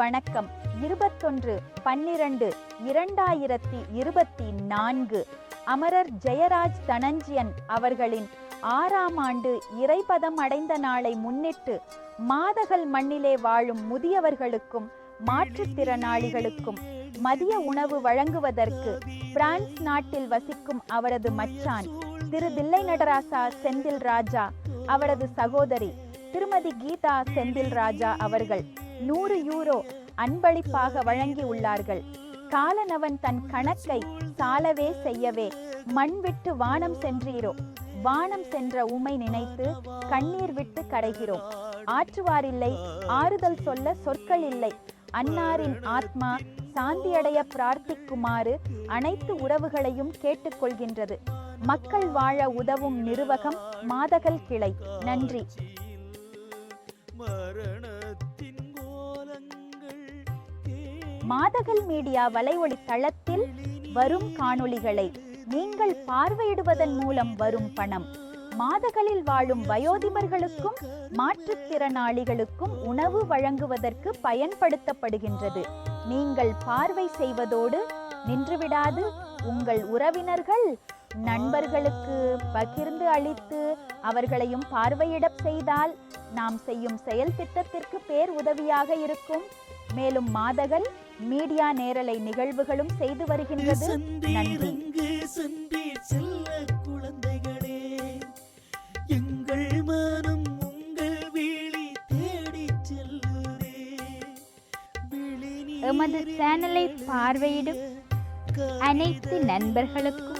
வணக்கம். இருபத்தொன்று பன்னிரண்டு இரண்டாயிரத்தி இருபத்தி நான்கு. அமரர் ஜெயராஜ் தனஞ்சியன் அவர்களின் ஆறாம் ஆண்டு இறைபதம் அடைந்த நாளை முன்னிட்டு மாதகல் மண்ணிலே வாழும் முதியவர்களுக்கும் மாற்றுத்திறனாளிகளுக்கும் மதிய உணவு வழங்குவதற்கு பிரான்ஸ் நாட்டில் வசிக்கும் அவரது மச்சான் திரு தில்லை நடராசா செந்தில் ராஜா அவரது சகோதரி திருமதி கீதா செந்தில் ராஜா அவர்கள் நூறு யூரோ அன்பளிப்பாக வழங்கி உள்ளார்கள் காலனவன் தன் கணக்கை சாலவே செய்யவே மண் விட்டு வானம் சென்றீரோ? வானம் சென்ற உமை நினைத்து கண்ணீர் விட்டு கரைகிறோம் ஆற்றுவாரில்லை ஆறுதல் சொல்ல சொற்கள் இல்லை அன்னாரின் ஆத்மா சாந்தியடைய பிரார்த்திக்குமாறு அனைத்து உறவுகளையும் கேட்டுக்கொள்கின்றது. மக்கள் வாழ உதவும் நிறுவகம் மாதகல் கிளை. நன்றி. மரண மாதகல் மீடியா வலைவொலி தளத்தில் வரும் காணொளிகளை நீங்கள் பார்வையிடுவதன் மூலம் வரும் பணம். மாதகளில் வாழும் வயோதிபர்களுக்கும் மாற்றுத்திறனாளிகளுக்கும் உணவு வழங்குவதற்கு பயன்படுத்தப்படுகின்றது. நீங்கள் பார்வை செய்வதோடு நின்றுவிடாது. உங்கள் உறவினர்கள் நண்பர்களுக்கு பகிர்ந்து அளித்து அவர்களையும் பார்வையிடப் செய்தால் நாம் செய்யும் செயல் திட்டத்திற்கு பேர் உதவியாக இருக்கும். மேலும் மாதகல் மீடியா நேரலை நிகழ்வுகளும் செய்து வருகின்றது. குழந்தைகளே எங்கள் மனம் உங்கள் தேடி எமது சேனலை பார்வையிடும் அனைத்து நண்பர்களுக்கும்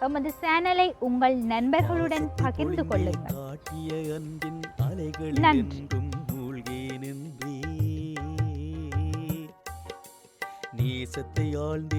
எமது சேனலை உங்கள் நண்பர்களுடன் பகிர்ந்து கொள்ளுங்கள். நின்றே. நேசத்தை ஆழ்ந்து